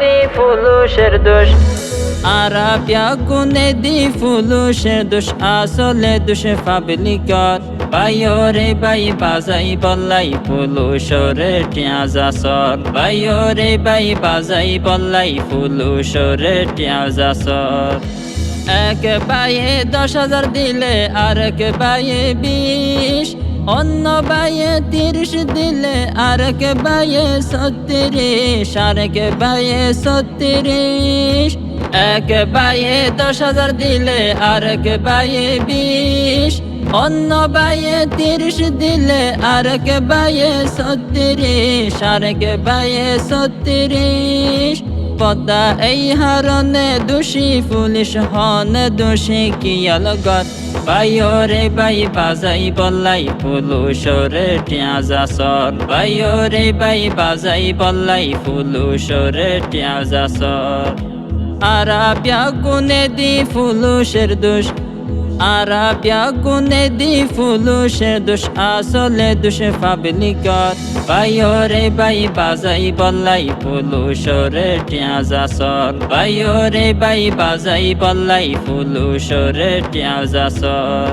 দি ফুলুষের দোষ। আরাবিয়া গুনে দি ফুলুষের দোষ, আসলে দোষে পাবলিকত বাইরে বাই, বাজাই বল্লাই ফুলুষরে টিয়াজা সর। বাইরে বাই, বাজাই বল্লাই ফুলুষরে টিয়াজা সর। এক বায়ে দশ হাজার দিলে, আর এক বায়ে বিশ। অন্য বায়ে তিরিশ দিলে আর এক বায়ে ছত্রিশ, আর এক বায়ে ছত্রিশ? এক বায়ে দশ হাজার দিলে আর এক বায়ে বিশ? অন্য বায়ে তিরিশ দিলে আর এক বায়ে ছত্রিশ, আর এক বায়ে ছত্রিশ? পদ্মা এই হারনে দোষী, পুলিশ হন দোষী কিয়া লগত বাইরে বাই বাজাই বল্লাই পুলুষরে টিয়াজা সর। বাইরে বাই বাজাই বল্লাই পুলুষরে টিয়াজা সর। আরাবিয়া গুনে দি ফুলুষের দোষ আরাবিয়া গুনে দি ফুলুষের দোষ, আসলে দোষে পাবলিকত বাইরে বাই বাজাই বল্লাই ফুলুষরে টিয়াজা সর। বাইরে বাই বাজাই বল্লাই ফুলুষরে টিয়াজা সর।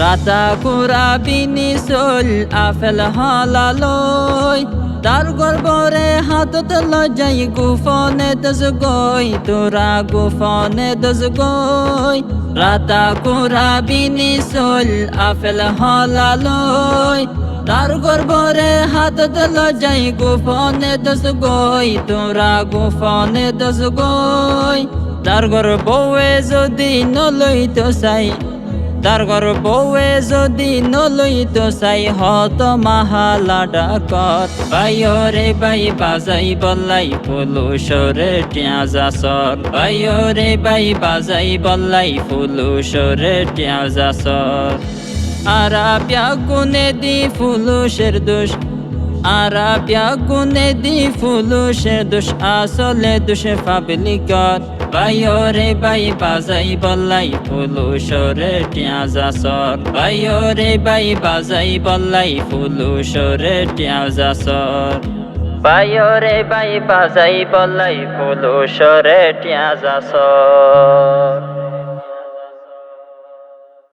রাতা কুরা বিনি সোল আফেল হালালই। তার গর্বরে হাতত লজাই গুফনে দস গই তোরা গুফনে দস গই রাতা কুরা বিনি সোল আফেল হালালই। তার গর্বরে হাতত লজাই গুফনে দস গই তোরা গুফনে দস গই তার গর্বয়ে যদি নলই তো সাই তার ঘর বউয়ে যদি তো চাই হত মাহালা ডাকত। বাইরে ভাই বাজাই বল্লাই ফুলুষরে টিয়াজা সর বাইরে ভাই বাজাই বল্লাই ফুলুষরে টিয়াজা সর আরাবিয়া গুনে দি ফুলুষের দোষ আরাবিয়া গুনে দি ফুলুষের দোষ, আসলে দোষে পাবলিকত বাইরে বাই বাজাই বল্লাই ফুলুষরে টিয়াজা সর। বাইরে বাই বাজাই বল্লাই ফুলুষরে টিয়াজা সর। বাইরে বাই বাজাই বল্লাই ফুলুষরে টিয়াজা সর।